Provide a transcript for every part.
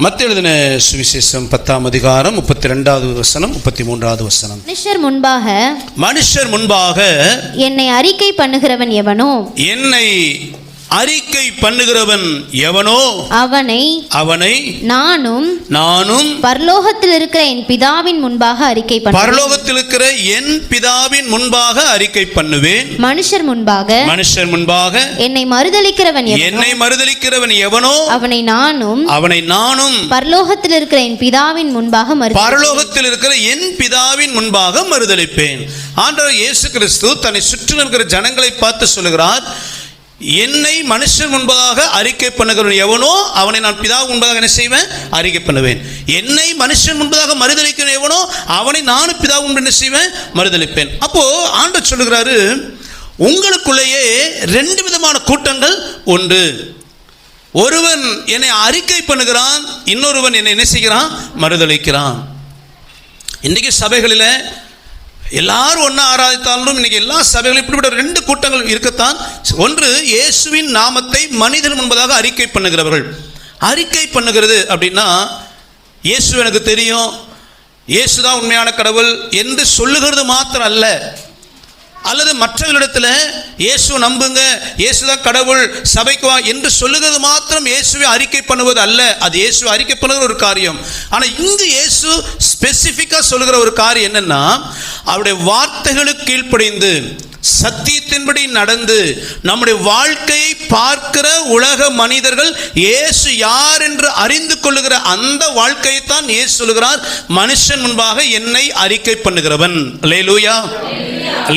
மத்திய எழுதின சுவிசேஷம் பத்தாம் அதிகாரம் முப்பத்தி ரெண்டாவது வசனம் முப்பத்தி மூன்றாவது வசனம். மனுஷர் முன்பாக மனுஷர் முன்பாக என்னை அறிக்கை பண்ணுகிறவன் எவனோ? என்னை அறிக்கை பண்ணுகிறவன் எவனோ அவனை அவனை நானும் நானும் பரலோகத்தில் இருக்கிற என் பிதாவின் முன்பாக அறிக்கை பரலோகத்தில் இருக்கிற என் பிதாவின் முன்பாக அறிக்கை பண்ணுவேன். மனுஷர் முன்பாக மனுஷர் முன்பாக என்னை மறுதலிக்கிறவன் எவனோ என்னை மறுதலிக்கிறவன் எவனோ அவனை நானும் அவனை நானும் பரலோகத்தில் இருக்கிற என் பிதாவின் முன்பாக மறு பரலோகத்தில் இருக்கிற என் பிதாவின் முன்பாக மறுதலிப்பேன். ஆண்டவர் இயேசு கிறிஸ்து தன்னை சுற்றி இருக்கிற ஜனங்களை பார்த்து சொல்லுகிறார் என்னை மனுஷன் முன்பதாக அறிக்கை பண்ணுகிறவன் எவனோ அவனை நான் பிதா முன்பதாக என்ன செய்வேன்? அறிக்கை பண்ணுவேன். என்னை மனுஷன் முன்பதாக மறுதலிக்கிறவன் எவனோ அவனை நானும் பிதா முன்பு என்ன செய்வேன்? மறுதளிப்பேன் அப்போ ஆண்டவர் சொல்லுகிறாரு உங்களுக்குள்ளேயே ரெண்டு விதமான கூட்டங்கள் உண்டு. ஒருவன் என்னை அறிக்கை பண்ணுகிறான் இன்னொருவன் என்னை என்ன செய்கிறான்? மறுதளிக்கிறான் இன்றைக்கி சபைகளில் எல்லாரும் ஒன்றா ஆராதித்தாலும் இன்னைக்கு எல்லா சபைகளும் இப்படிப்பட்ட ரெண்டு கூட்டங்கள் இருக்கத்தான். ஒன்று இயேசுவின் நாமத்தை மனிதன் முன்பதாக அறிக்கை பண்ணுகிறவர்கள். அறிக்கை பண்ணுகிறது அப்படின்னா இயேசு எனக்கு தெரியும். இயேசு தான் உண்மையான கடவுள் என்று சொல்லுகிறது மாத்திரம் அல்ல. அல்லது மற்றவர்களிடத்தில் இயேசு நம்புங்க இயேசு தான் கடவுள் சபைக்கு வா என்று சொல்லுகிறது மாத்திரம் இயேசுவை அறிக்கை பண்ணுவது அல்ல. அது இயேசுவை அறிக்கை பண்ணுகிற ஒரு காரியம். ஆனால் இங்கு இயேசு ஸ்பெசிஃபிக்காக சொல்லுகிற ஒரு காரியம் என்னென்னா அவருடைய வார்த்தைகளுக்கு கீழ்ப்படிந்து சத்தியத்தின்படி நடந்து நம்முடைய வாழ்க்கையை பார்க்கிற உலக மனிதர்கள் இயேசு யார் என்று அறிந்து கொள்ளுகிற அந்த வாழ்க்கையைத்தான் இயேசு சொல்லுகிறார். மனுஷன் முன்பாக என்னை அறிக்கை பண்ணுகிறவன். லேலூயா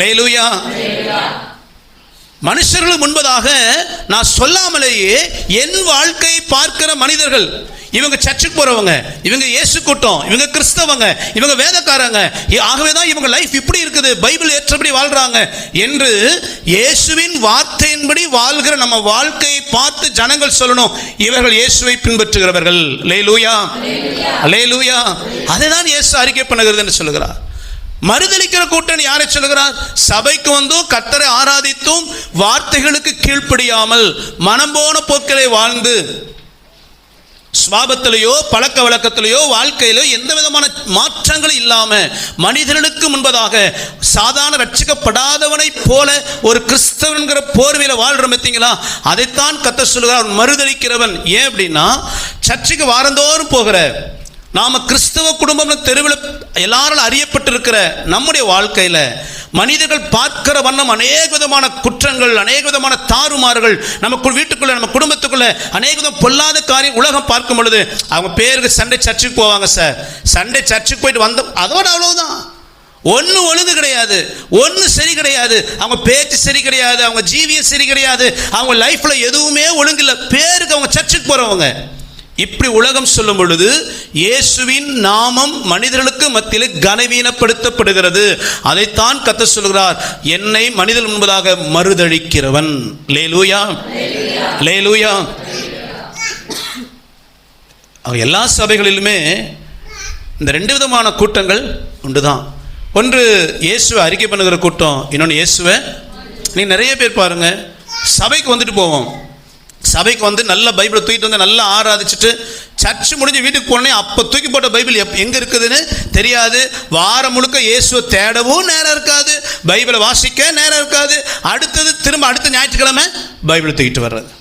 லேலூயா மனுஷர்கள் முன்பதாக நான் சொல்லாமலேயே என் வாழ்க்கையை பார்க்கிற மனிதர்கள். இவங்க சர்ச்சுக்கு போறவங்க இவங்க இயேசு கூட்டம் இவங்க கிறிஸ்தவங்க இவங்க வேதக்காரங்க ஆகவே தான் இவங்க லைஃப் இப்படி இருக்குது பைபிள் ஏற்றபடி வாழ்றாங்க என்று இயேசுவின் வார்த்தையின்படி வாழ்கிற நம்ம வாழ்க்கையை பார்த்து ஜனங்கள் சொல்லணும். இவர்கள் இயேசுவை பின்பற்றுகிறவர்கள். லே லூயா லே லூயா அதை தான் இயேசு அறிக்கை பண்ணுகிறது என்று சொல்லுகிறார். மறுதளிக்கிற கூட்டம் யாரை சொல்லுகிறார்? சபைக்கு வந்தும் கத்தரை ஆராதித்தும் வார்த்தைகளுக்கு கீழ்ப்படியாமல் மனம் போன போக்களை வாழ்ந்து சுவாபத்திலேயோ பழக்க வழக்கத்திலேயோ வாழ்க்கையிலோ எந்த விதமான மாற்றங்களும் இல்லாமல் மனிதர்களுக்கு முன்பதாக சாதாரண ரட்சிக்கப்படாதவனை போல ஒரு கிறிஸ்தவன்கிற போர்வையில் வாழ்கிறோம் பார்த்தீங்களா? அதைத்தான் கத்த சொல்லுகிறார். அவன் ஏன் அப்படின்னா சர்ச்சுக்கு வாரந்தோறும் போகிற நாம கிறிஸ்தவ குடும்பம் தெருவில் எல்லாராலும் அறியப்பட்டிருக்கிற நம்முடைய வாழ்க்கையில மனிதர்கள் பார்க்கிற வண்ணம் அநேக விதமான குற்றங்கள் அநேக விதமான தாறுமாறுகள் நம்ம வீட்டுக்குள்ள நம்ம குடும்பத்துக்குள்ள அநேக விதம் பொல்லாத காரியம் உலகம் பார்க்கும் பொழுது அவங்க பேருக்கு சண்டை சர்ச்சுக்கு போவாங்க சார். சண்டை சர்ச்சுக்கு போயிட்டு வந்த அதோட அவ்வளவுதான். ஒன்று ஒழுங்கு கிடையாது. ஒன்று சரி கிடையாது. அவங்க பேச்சு சரி கிடையாது. அவங்க ஜீவியம் சரி கிடையாது. அவங்க லைஃப்பில் எதுவுமே ஒழுங்கில்லை பேருக்கு அவங்க சர்ச்சுக்கு போகிறவங்க இப்படி உலகம் சொல்லும் பொழுது இயேசுவின் நாமம் மனிதர்களுக்கு மத்தியில் கனவீனப்படுத்தப்படுகிறது. அதைத்தான் கத்த சொல்கிறார் என்னை மனிதன் முன்பதாக மறுதளிக்கிறவன். லேலூயா. லேலூயா. அவங்க எல்லா சபைகளிலுமே இந்த ரெண்டு விதமான கூட்டங்கள் உண்டுதான். ஒன்று இயேசுவை அறிக்கை பண்ணுகிற கூட்டம் இன்னொன்று இயேசுவை. நீ நிறைய பேர் பாருங்க சபைக்கு வந்துட்டு போவோம். சபைக்கு வந்து நல்ல பைபிளை தூக்கிட்டு வந்து நல்லா ஆராதிச்சுட்டு சர்ச் முடிஞ்சு வீட்டுக்கு போனே அப்போ தூக்கி போட்ட பைபிள் எப் எங்கே இருக்குதுன்னு தெரியாது. வாரம் முழுக்க இயேசுவை தேடவும் நேரம் இருக்காது. பைபிளை வாசிக்க நேரம் இருக்காது. அடுத்தது திரும்ப அடுத்த ஞாயிற்றுக்கிழமை பைபிளை தூக்கிட்டு வர்றது.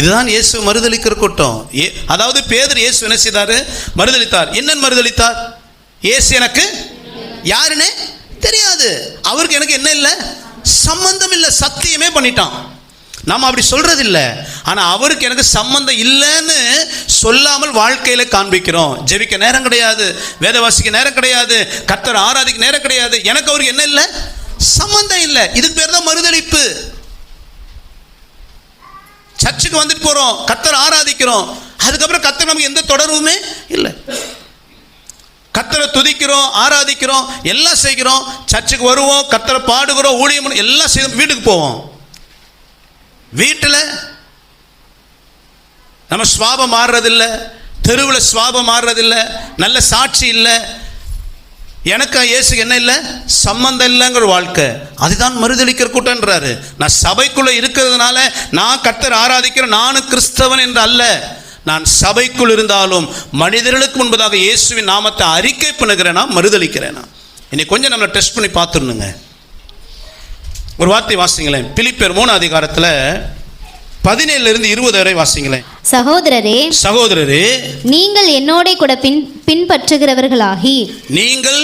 இதுதான் இயேசு மறுதளிக்கிற கூட்டம். ஏ அதாவது பேதர் இயேசு என்ன செய்தார்? மறுதளித்தார் என்னன்னு மறுதளித்தார் இயேசு எனக்கு யாருன்னு தெரியாது. அவருக்கு எனக்கு என்ன இல்லை? சம்பந்தம் இல்லை. சத்தியமே பண்ணிட்டான். நாம் அப்படி சொல்கிறது இல்லை ஆனால் அவருக்கு எனக்கு சம்பந்தம் இல்லைன்னு சொல்லாமல் வாழ்க்கையில காண்பிக்கிறோம். ஜெபிக்க நேரம் கிடையாது. வேதவாசிக்க நேரம் கிடையாது. கத்தர் ஆராதிக்க நேரம் கிடையாது. எனக்கு அவருக்கு என்ன இல்லை? சம்பந்தம் இல்லை. இதுக்கு பேர் தான் மறுதளிப்பு. சர்ச்சுக்கு வந்துட்டு போறோம். கத்தர் ஆராதிக்கிறோம். அதுக்கப்புறம் கத்தர் நமக்கு எந்த தொடர்புமே இல்லை. கத்தரை துதிக்கிறோம் ஆராதிக்கிறோம் எல்லாம் செய்கிறோம். சர்ச்சுக்கு வருவோம் கத்தரை பாடுகிறோம் ஊழியம் எல்லாம் செய்து வீட்டுக்கு போவோம். வீட்டில் நம்ம சுவாபம் மாறுறதில்ல. தெருவில் சுவாபம் மாறுறதில்ல. நல்ல சாட்சி இல்லை. எனக்கு இயேசுக்கு என்ன இல்லை? சம்பந்தம் இல்லைங்கிற வாழ்க்கை. அதுதான் மறுதளிக்கிற கூட்டன்றாரு நான் சபைக்குள்ளே இருக்கிறதுனால நான் கர்த்தர் ஆராதிக்கிறேன் நானும் கிறிஸ்தவன் என்று அல்ல. நான் சபைக்குள் இருந்தாலும் மனிதர்களுக்கு முன்பதாக இயேசுவின் நாமத்தை அறிக்கை பண்ணுகிறேனா? மறுதளிக்கிறேனா இன்னைக்கு கொஞ்சம் நம்மளை டெஸ்ட் பண்ணி பார்த்துருணுங்க ஒரு வார்த்தை வாசிங்களேன். பிலிப்பேர் மூணு அதிகாரத்தில் பதினேழுல இருந்து இருபது வரை வாசிங்களேன். சகோதரரே சகோதரரே நீங்கள் என்னோட கூட பின் பின்பற்றுகிறவர்களாகி. நீங்கள்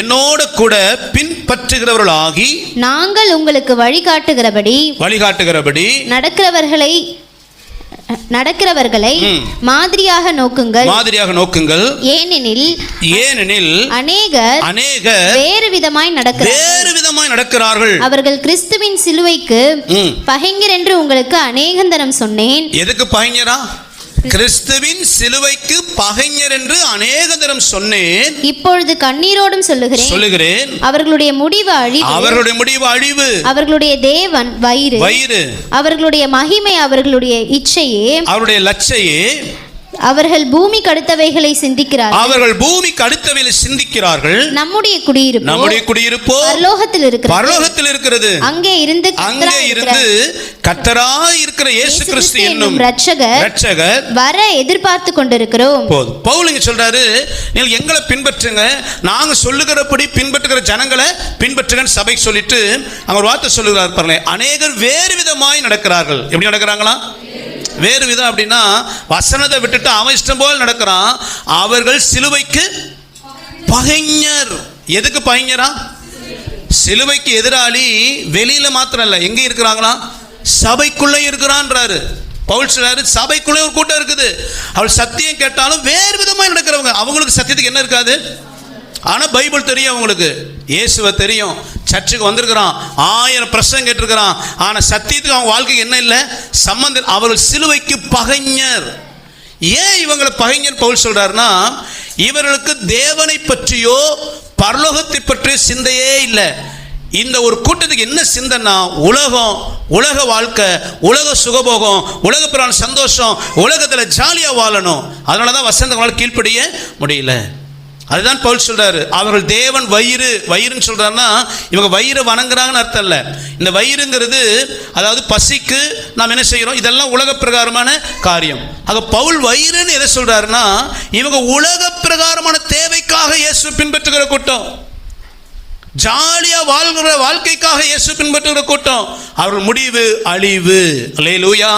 என்னோட கூட பின்பற்றுகிறவர்களாகி நாங்கள் உங்களுக்கு வழிகாட்டுகிறபடி வழிகாட்டுகிறபடி நடக்கிறவர்களை நடக்கிறவர்களை. மாதிரியாக நோக்குங்கள். மாதிரியாக நோக்குங்கள். ஏனெனில் ஏனெனில் அநேகர் அநேகர் வேறு விதமாய் நடக்கிறார் வேறு விதமாய் நடக்கிறார்கள். அவர்கள் கிறிஸ்துவின் சிலுவைக்கு. பகைஞர் என்று உங்களுக்கு அநேகந்தரம் சொன்னேன். எதுக்கு பகைஞரா? கிறிஸ்துவின் சிலுவைக்கு பகைஞர் என்று அநேக தரம் சொன்னேன். இப்பொழுது கண்ணீரோடும் சொல்லுகிறேன். சொல்லுகிறேன். அவர்களுடைய முடிவு அழிவு. அவர்களுடைய முடிவு அழிவு. அவர்களுடைய தேவன் வயிறு. வயிறு. அவர்களுடைய மகிமை அவர்களுடைய இச்சையே. அவருடைய லட்சையே. அவர்கள் பூமி கடுத்தவைகளை சிந்திக்கிறார் அவர்கள் பூமிக்கு அடுத்தவையில் சிந்திக்கிறார்கள். நம்முடைய குடியிருப்பு நம்முடைய குடியிருப்போ பரலோகத்தில் இருக்கிற பரலோகத்தில் இருக்கிறது. அங்கே இருந்து அங்கே இருந்து கத்தராய் இருக்கிற இயேசு கிறிஸ்து என்னும் ரட்சகர் ரட்சகர் வர எதிர்பார்த்து கொண்டிருக்கிறோம். போதும். பவுல் இங்க சொல்றாரு நீங்கள் எங்களை பின்பற்றுங்க. நாங்க சொல்லுகிறபடி பின்பற்றுகிற ஜனங்களை பின்பற்றுங்கன்னு சபை சொல்லிட்டு ஒரு வார்த்தை சொல்லுகிறார் பாருங்க அநேகர் வேறு விதமாய் நடக்கிறார்கள். எப்படி நடக்கிறாங்களா? வேறு விதம் அப்படின்னா வசனத்தை விட்டுட்டு அவன் இஷ்டம் போல் நடக்கிறான். அவர்கள் சிலுவைக்கு பகைஞர். எதுக்கு பகைஞரா? சிலுவைக்கு எதிராளி வெளியில மாத்திரம் இல்லை. எங்க இருக்கிறாங்களா? சபைக்குள்ளே இருக்கிறான்றாரு. பவுல் சொல்றாரு சபைக்குள்ளே ஒரு கூட்டம் இருக்குது. அவள் சத்தியம் கேட்டாலும் வேறு விதமாக நடக்கிறவங்க. அவங்களுக்கு சத்தியத்துக்கு என்ன இருக்காது? ஆனால் பைபிள் தெரியும் அவங்களுக்கு. இயேசுவை தெரியும். சர்ச்சுக்கு வந்திருக்கிறான் ஆயிரம் பிரசங்கம் கேட்டிருக்கிறான் ஆனால் சத்தியத்துக்கு அவங்க வாழ்க்கைக்கு என்ன இல்லை? சம்பந்தம் அவர்கள் சிலுவைக்கு பகைஞர். ஏன் இவங்களை பகைஞர் பவுல் சொல்றாருன்னா இவர்களுக்கு தேவனை பற்றியோ பரலோகத்தை பற்றிய சிந்தையே இல்லை. இந்த ஒரு கூட்டத்துக்கு என்ன சிந்தனா உலகம் உலக வாழ்க்கை உலக சுகபோகம் உலக பிரான சந்தோஷம் உலகத்தில் ஜாலியாக வாழணும். அதனால தான் வசந்தங்களால் கீழ்ப்படிய முடியல. அதுதான் பவுல் சொல்றாரு. அவர்கள் தேவன் வயிறு வயிறுன்னு சொல்றாருன்னா இவங்க வயிறு வணங்குறாங்கன்னு அர்த்தம் இல்லை. இந்த வயிறுங்கிறது அதாவது பசிக்கு நாம் என்ன செய்கிறோம் இதெல்லாம் உலக பிரகாரமான காரியம். ஆக பவுல் வயிறுன்னு எதை சொல்றாருன்னா இவங்க உலக பிரகாரமான தேவைக்காக இயேசு பின்பற்றுகிற கூட்டம். ஜாலியா வாழ்கிற வாழ்க்கைக்காக இயேசு பின்பற்றுகிற கூட்டம். அவர்கள் முடிவு அழிவு. அல்லேலூயா.